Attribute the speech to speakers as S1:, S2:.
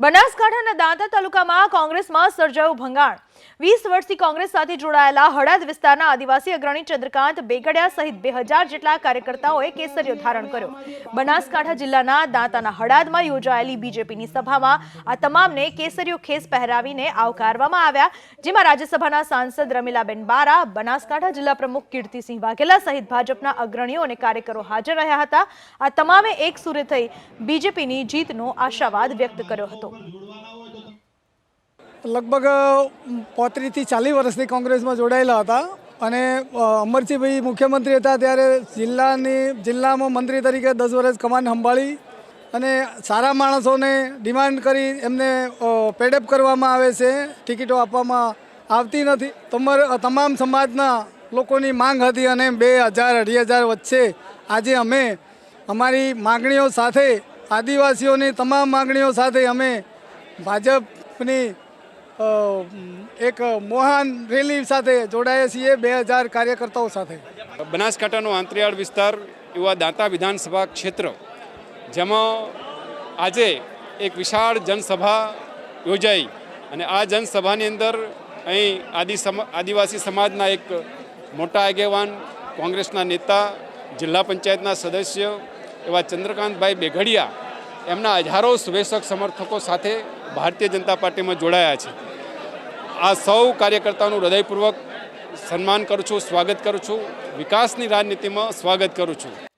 S1: બનાસકાંઠાના દાંતા તાલુકામાં કોંગ્રેસમાં સર્જાયું ભંગાણ. વીસ વર્ષથી કોંગ્રેસ સાથે જોડાયેલા હળદ વિસ્તારના આદિવાસી અગ્રણી ચંદ્રકાંત બેગડિયા સહિત બે જેટલા કાર્યકર્તાઓએ કેસરીઓ ધારણ કર્યો. બનાસકાંઠા જિલ્લાના દાંતાના હળાદમાં યોજાયેલી બીજેપીની સભામાં આ તમામને કેસરીઓ ખેસ પહેરાવીને આવકારવામાં આવ્યા. જેમાં રાજ્યસભાના સાંસદ રમીલાબેન બારા, બનાસકાંઠા જિલ્લા પ્રમુખ કીર્તિસિંહ વાઘેલા સહિત ભાજપના અગ્રણીઓ અને કાર્યકરો હાજર રહ્યા હતા. આ તમામે એક સુરે થઈ બીજેપીની જીતનો આશાવાદ વ્યક્ત કર્યો હતો.
S2: લગભગ પોત્રીસથી ચાલીસ વર્ષથી કોંગ્રેસમાં જોડાયેલા હતા અને અમરસિંહભાઈ મુખ્યમંત્રી હતા ત્યારે જિલ્લાની, જિલ્લામાં મંત્રી તરીકે દસ વર્ષ કમાન સંભાળી અને સારા માણસોને ડિમાન્ડ કરી એમને પેડઅપ કરવામાં આવે છે, ટિકિટો આપવામાં આવતી નથી. તમામ સમાજના લોકોની માંગ હતી અને બે હજાર, અઢી હજાર વચ્ચે આજે અમે અમારી માગણીઓ સાથે, આદિવાસીઓની તમામ માગણીઓ સાથે અમે ભાજપની એક મોહાન રેલી સાથે જોડાયા છીએ બે હજાર કાર્યકર્તાઓ સાથે.
S3: બનાસકાંઠાનો આંતરિયાળ વિસ્તાર એવા દાંતા વિધાનસભા ક્ષેત્ર, જેમાં આજે એક વિશાળ જનસભા યોજાઈ અને આ જનસભાની અંદર અહીં આદિ આદિવાસી સમાજના એક મોટા આગેવાન, કોંગ્રેસના નેતા, જિલ્લા પંચાયતના સદસ્ય એવા ચંદ્રકાંતભાઈ બેઘડિયા એમના હજારો શુભેચ્છક સમર્થકો સાથે ભારતીય જનતા પાર્ટીમાં જોડાયા છે. આ સૌ કાર્યકર્તાઓનું હૃદયપૂર્વક સન્માન કરું છું, સ્વાગત કરું છું. વિકાસની રાજનીતિમાં સ્વાગત કરું છું.